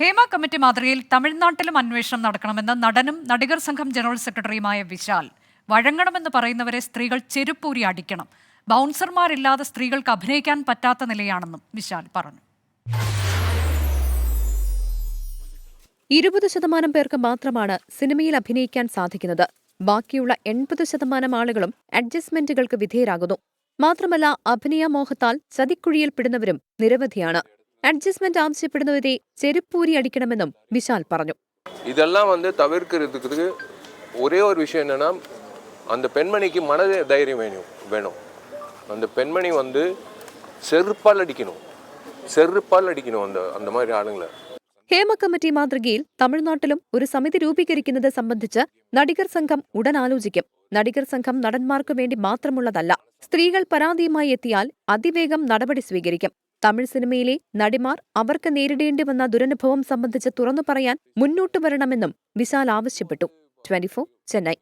Hema committee മാതൃകയിൽ തമിഴ്നാട്ടിലും അന്വേഷണം നടക്കണമെന്ന് നടനും നടികർ സംഘം ജനറൽ സെക്രട്ടറിയുമായ വിശാൽ. വഴങ്ങണമെന്ന് പറയുന്നവരെ സ്ത്രീകൾ ചെരുപ്പൂരി അടിക്കണം. ബൗൺസർമാരില്ലാതെ സ്ത്രീകൾക്ക് അഭിനയിക്കാൻ പറ്റാത്ത നിലയാണെന്നും വിശാൽ പറഞ്ഞു. ഇരുപത് ശതമാനം പേർക്ക് മാത്രമാണ് സിനിമയിൽ അഭിനയിക്കാൻ സാധിക്കുന്നത്. ബാക്കിയുള്ള എൺപത് ശതമാനം ആളുകളും അഡ്ജസ്റ്റ്മെന്റുകൾക്ക് വിധേയരാകുന്നു. മാത്രമല്ല അഭിനയ മോഹത്താൽ ചതിക്കുഴിയിൽപ്പെടുന്നവരും നിരവധിയാണ്. അഡ്ജസ്റ്റ്മെന്റ് ആവശ്യപ്പെടുന്നവരെ ചെരുപ്പൂരി അടിക്കണമെന്നും വിശാൽ പറഞ്ഞു இதெல்லாம் வந்து தவிர்க்கிறதுக்கு ஒரே ஒரு விஷயம் என்னன்னா அந்த பெண்மணிக்கு மன தைரியம் வேணும் வேணும் அந்த பெண்மணி வந்து செருப்பால் அடிக்கணும் செருப்பால் அடிக்கணும் அந்த அந்த மாதிரி ஆளுங்களை ഹേമ കമ്മിറ്റി മാതൃകയിൽ തമിഴ്നാട്ടിലും ഒരു സമിതി രൂപീകരിക്കുന്നത് സംബന്ധിച്ച് നടികർ സംഘം ഉടൻ ആലോചിക്കും നടികർ സംഘം നടന്മാർക്കു വേണ്ടി മാത്രമുള്ളതല്ല സ്ത്രീകൾ പരാതിയുമായി എത്തിയാൽ അതിവേഗം നടപടി സ്വീകരിക്കും തമിഴ് സിനിമയിലെ നടിമാർ അവർക്ക് നേരിടേണ്ടി വന്ന ദുരനുഭവം സംബന്ധിച്ച് തുറന്നു പറയാൻ മുന്നോട്ട് വരണമെന്നും വിശാൽ ആവശ്യപ്പെട്ടു. ട്വന്റി ചെന്നൈ.